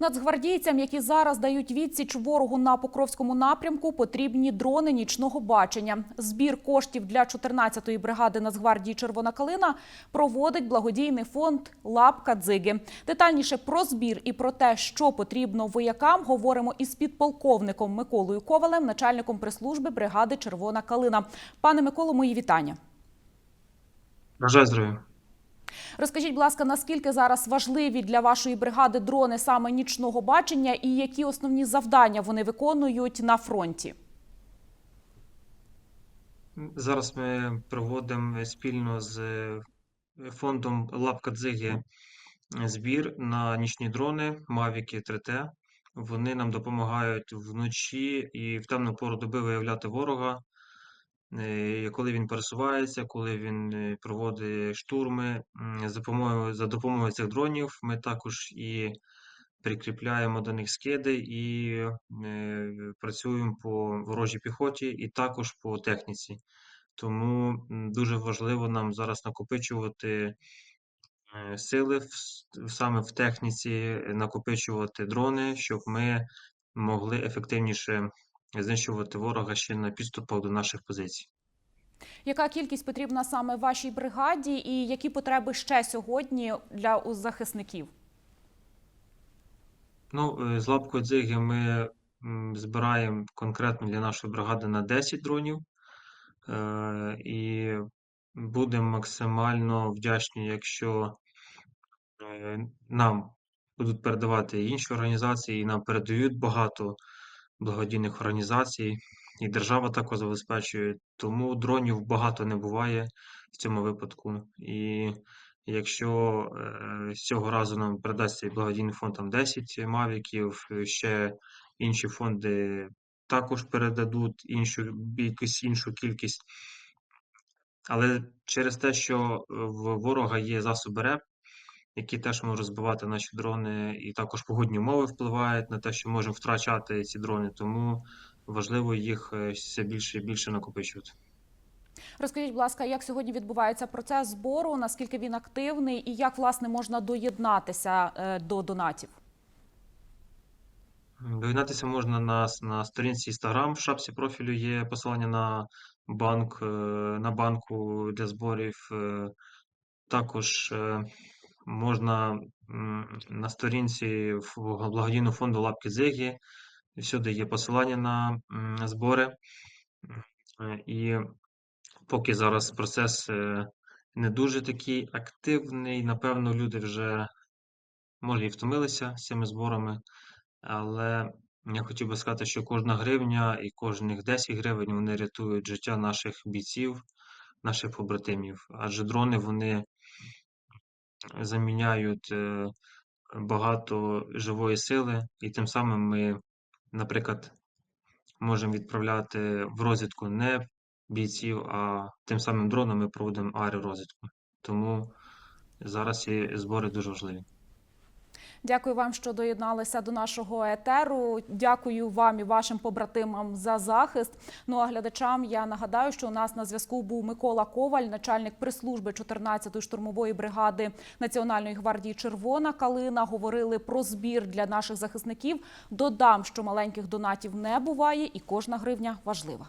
Нацгвардійцям, які зараз дають відсіч ворогу на Покровському напрямку, потрібні дрони нічного бачення. Збір коштів для 14-ї бригади Нацгвардії Червона калина проводить благодійний фонд Лапка Дзиги. Детальніше про збір і про те, що потрібно воякам, говоримо із підполковником Миколою Ковалем, начальником прес-служби бригади Червона калина. Пане Миколо, мої вітання. Бажаю здоров'я. Розкажіть, будь ласка, наскільки зараз важливі для вашої бригади дрони саме нічного бачення і які основні завдання вони виконують на фронті? Зараз ми проводимо спільно з е, фондом Лапка Дзиги збір на нічні дрони Мавіки 3T. Вони нам допомагають вночі і в темну пору доби виявляти ворога, коли він пересувається, коли він е, проводить штурми. За допомогою, цих дронів ми також і прикріпляємо до них скиди і е, працюємо по ворожій піхоті і також по техніці. Тому дуже важливо нам зараз накопичувати е, сили саме в техніці, е, накопичувати дрони, щоб ми могли ефективніше знищувати ворога ще на підступах до наших позицій. Яка кількість потрібна саме вашій бригаді, і які потреби ще сьогодні для захисників? Ну, е, з лапкою дзиги ми збираємо конкретно для нашої бригади на 10 дронів. Е, І будемо максимально вдячні, якщо е, нам будуть передавати інші організації, і нам передають багато благодійних організацій, і держава також забезпечує. Тому дронів багато не буває в цьому випадку. І якщо е, цього разу нам передасться благодійний фонд там 10 мавіків, ще інші фонди також передадуть іншу, якусь іншу кількість. Але через те, що в ворога є засоби РЕП, які теж можуть розбивати наші дрони, і також погодні умови впливають на те, що можемо втрачати ці дрони, тому важливо їх е, все більше і більше накопичувати. Розкажіть, будь ласка, як сьогодні відбувається процес збору, наскільки він активний, і як власне можна доєднатися е, до донатів? Доєднатися можна на, на сторінці Instagram, в шапці профілю є посилання на банк, е, на банку для зборів. Також можна на сторінці благодійного фонду Лапки Зиги. Всюди є посилання на збори. Е, І поки зараз процес е, не дуже такий активний, напевно, люди вже може і втомилися з цими зборами, але я хотів би сказати, що кожна гривня і кожних 10 гривень вони рятують життя наших бійців, наших побратимів. Адже дрони вони заміняють е, багато живої сили, і тим самим ми, наприклад, можемо відправляти в розвідку не бійців, а тим самим дроном ми проводимо аеророзвідку. Тому зараз і збори дуже важливі. Дякую вам, що доєдналися до нашого етеру. Дякую вам і вашим побратимам за захист. Ну а глядачам я нагадаю, що у нас на зв'язку був Микола Коваль, начальник прес-служби 14-ї штурмової бригади Національної гвардії Червона калина. Говорили про збір для наших захисників. Додам, що маленьких донатів не буває, і кожна гривня важлива.